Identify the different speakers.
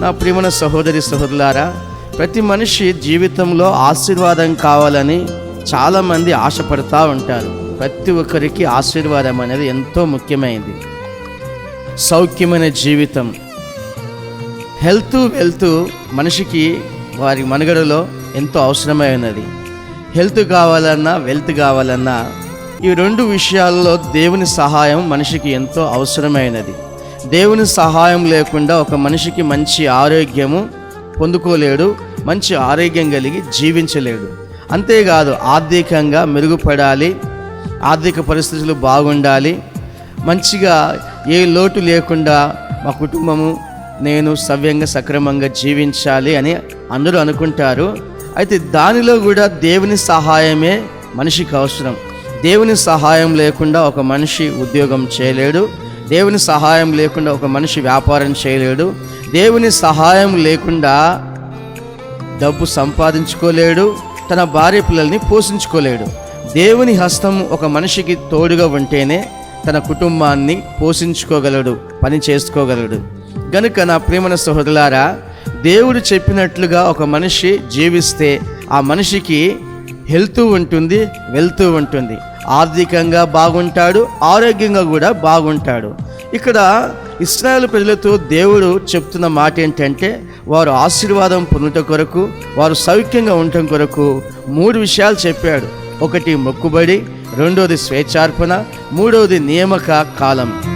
Speaker 1: నా ప్రియమైన సహోదరి సహోదరులారా ప్రతి మనిషి జీవితంలో ఆశీర్వాదం కావాలని చాలామంది ఆశపడతా ఉంటారు. ప్రతి ఒక్కరికి ఆశీర్వాదం అనేది ఎంతో ముఖ్యమైనది. సౌఖ్యమైన జీవితం. హెల్త్ వెల్త్ మనిషికి వారి మనుగడలో ఎంతో అవసరమైనది. హెల్త్ కావాలన్నా వెల్త్ కావాలన్నా ఈ రెండు విషయాల్లో దేవుని సహాయం మనిషికి ఎంతో అవసరమైనది. దేవుని సహాయం లేకుండా ఒక మనిషికి మంచి ఆరోగ్యము పొందుకోలేడు మంచి ఆరోగ్యం కలిగి జీవించలేడు. అంతేకాదు ఆర్థికంగా మెరుగుపడాలి ఆర్థిక పరిస్థితులు బాగుండాలి మంచిగా ఏ లోటు లేకుండా మా కుటుంబము నేను సవ్యంగా సక్రమంగా జీవించాలి అని అందరూ అనుకుంటారు. అయితే దానిలో కూడా దేవుని సహాయమే మనిషికి అవసరం. దేవుని సహాయం లేకుండా ఒక మనిషి ఉద్యోగం చేయలేడు. దేవుని సహాయం లేకుండా ఒక మనిషి వ్యాపారం చేయలేడు. దేవుని సహాయం లేకుండా డబ్బు సంపాదించుకోలేడు. తన భార్య పిల్లల్ని పోషించుకోలేడు. దేవుని హస్తం ఒక మనిషికి తోడుగా ఉంటేనే తన కుటుంబాన్ని పోషించుకోగలడు పని చేసుకోగలడు. గనుక నా ప్రేమన సహోదరులారా దేవుడు చెప్పినట్లుగా ఒక మనిషి జీవిస్తే ఆ మనిషికి హెల్త్ ఉంటుంది వెళ్తూ ఉంటుంది. ఆర్థికంగా బాగుంటాడు ఆరోగ్యంగా కూడా బాగుంటాడు. ఇక్కడ ఇస్రాయల్ ప్రజలతో దేవుడు చెప్తున్న మాట ఏంటంటే వారు ఆశీర్వాదం పొందుట కొరకు వారు సౌఖ్యంగా ఉండటం కొరకు మూడు విషయాలు చెప్పాడు. ఒకటి మొక్కుబడి రెండోది స్వేచ్ఛార్పణ మూడవది నియామక కాలం.